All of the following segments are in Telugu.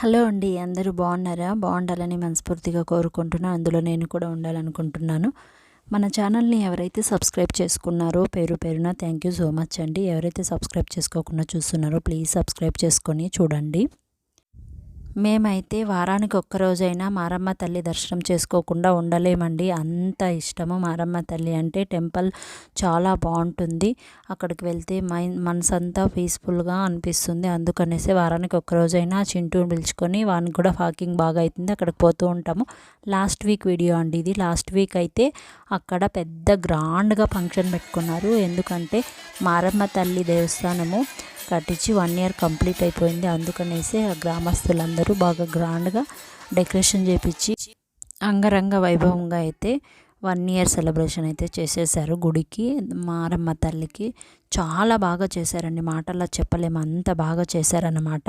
హలో అండి అందరూ బాగున్నారా? బాగుండాలని మనస్ఫూర్తిగా కోరుకుంటున్నాను అందులో నేను కూడా ఉండాలనుకుంటున్నాను. మన ఛానల్ని ఎవరైతే సబ్స్క్రైబ్ చేసుకున్నారో పేరు పేరున థ్యాంక్ యూ సో మచ్ అండి. ఎవరైతే సబ్స్క్రైబ్ చేసుకోకుండా చూస్తున్నారో ప్లీజ్ సబ్స్క్రైబ్ చేసుకొని చూడండి. మేమైతే వారానికి ఒక్కరోజైనా మారమ్మ తల్లి దర్శనం చేసుకోకుండా ఉండలేమండి. అంత ఇష్టము మారమ్మ తల్లి అంటే టెంపుల్ చాలా బాగుంటుంది. అక్కడికి వెళ్తే మైండ్ మనసంతా అంతా పీస్ఫుల్గా అనిపిస్తుంది. అందుకనేసి వారానికి ఒక్కరోజైనా చింటూని పిలుచుకొని వానికి కూడా వాకింగ్ బాగా అవుతుంది అక్కడికి పోతూ ఉంటాము. లాస్ట్ వీక్ వీడియో అండి ఇది. లాస్ట్ వీక్ అయితే అక్కడ పెద్ద గ్రాండ్గా ఫంక్షన్ పెట్టుకున్నారు. ఎందుకంటే మారమ్మ తల్లి దేవస్థానము కట్టించి వన్ ఇయర్ కంప్లీట్ అయిపోయింది. అందుకనేసి ఆ గ్రామస్తులందరూ బాగా గ్రాండ్గా డెకరేషన్ చేపించి అంగరంగ వైభవంగా అయితే వన్ ఇయర్ సెలబ్రేషన్ అయితే చేసేసారు. గుడికి మారమ్మ తల్లికి చాలా బాగా చేశారండి. మాటల్లో చెప్పలేము. అంత బాగా చేశారన్నమాట.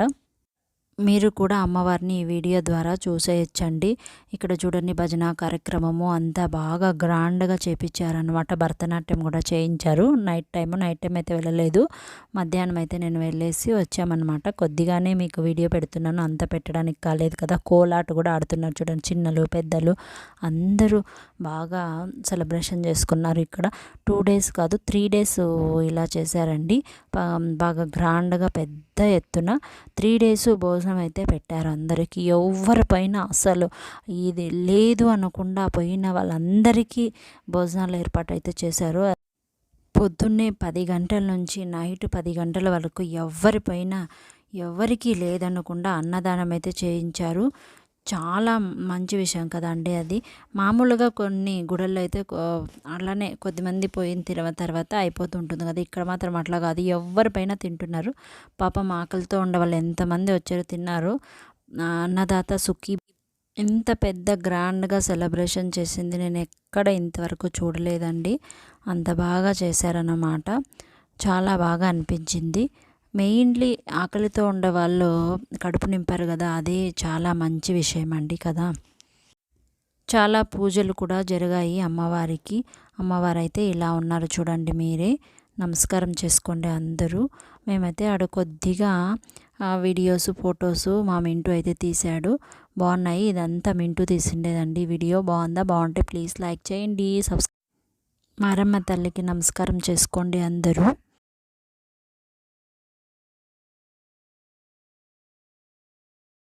మీరు కూడా అమ్మవారిని ఈ వీడియో ద్వారా చూసేయచ్చండి. ఇక్కడ చూడండి భజన కార్యక్రమము అంతా బాగా గ్రాండ్గా చేపించారనమాట భరతనాట్యం కూడా చేయించారు. నైట్ టైము నైట్ టైం అయితే వెళ్ళలేదు. మధ్యాహ్నం అయితే నేను వెళ్ళేసి వచ్చామన్నమాట. కొద్దిగానే మీకు వీడియో పెడుతున్నాను. అంత పెట్టడానికి కాలేదు కదా. కోలాట కూడా ఆడుతున్నారు చూడండి. చిన్నలు పెద్దలు అందరూ బాగా సెలబ్రేషన్ చేసుకున్నారు ఇక్కడ. టూ డేస్ కాదు త్రీ డేస్ ఇలా చేశారండి. బాగా గ్రాండ్గా పెద్ద ఎత్తున. త్రీ డేస్ భోజనం అయితే పెట్టారు అందరికీ. ఎవరిపైన అసలు ఇది లేదు అనకుండా పోయిన వాళ్ళందరికీ భోజనాలు ఏర్పాటు అయితే చేశారు. పొద్దున్నే పది గంటల నుంచి నైట్ పది గంటల వరకు ఎవరిపైన ఎవరికీ లేదనకుండా అన్నదానం అయితే చేయించారు. చాలా మంచి విషయం కదండి అది. మామూలుగా కొన్ని గుడల్లో అయితే అలానే కొద్దిమంది పోయిన తర్వాత తర్వాత అయిపోతుంటుంది కదా. ఇక్కడ మాత్రం అట్లా కాదు. ఎవరిపైన తింటున్నారు. పాపం ఆకలితో ఉండవాళ్ళు ఎంతమంది వచ్చారు తిన్నారు. అన్నదాత సుఖీ ఇంత పెద్ద గ్రాండ్గా సెలబ్రేషన్ చేసింది. నేను ఎక్కడ ఇంతవరకు చూడలేదండి. అంత బాగా చేశారన్నమాట. చాలా బాగా అనిపించింది. మెయిన్లీ ఆకలితో ఉండే వాళ్ళు కడుపు నింపారు కదా అదే చాలా మంచి విషయం అండి కదా. చాలా పూజలు కూడా జరిగాయి అమ్మవారికి. అమ్మవారు అయితే ఇలా ఉన్నారు చూడండి మీరే. నమస్కారం చేసుకోండి అందరూ. మేమైతే ఆడ కొద్దిగా వీడియోస్ ఫొటోస్ మా మింటూ అయితే తీశాడు. బాగున్నాయి. ఇదంతా మింటూ తీసిండేదండి వీడియో. బాగుందా? బాగుంటే ప్లీజ్ లైక్ చేయండి. సబ్స్క్రైబ్ మారమ్మ తల్లికి నమస్కారం చేసుకోండి అందరూ.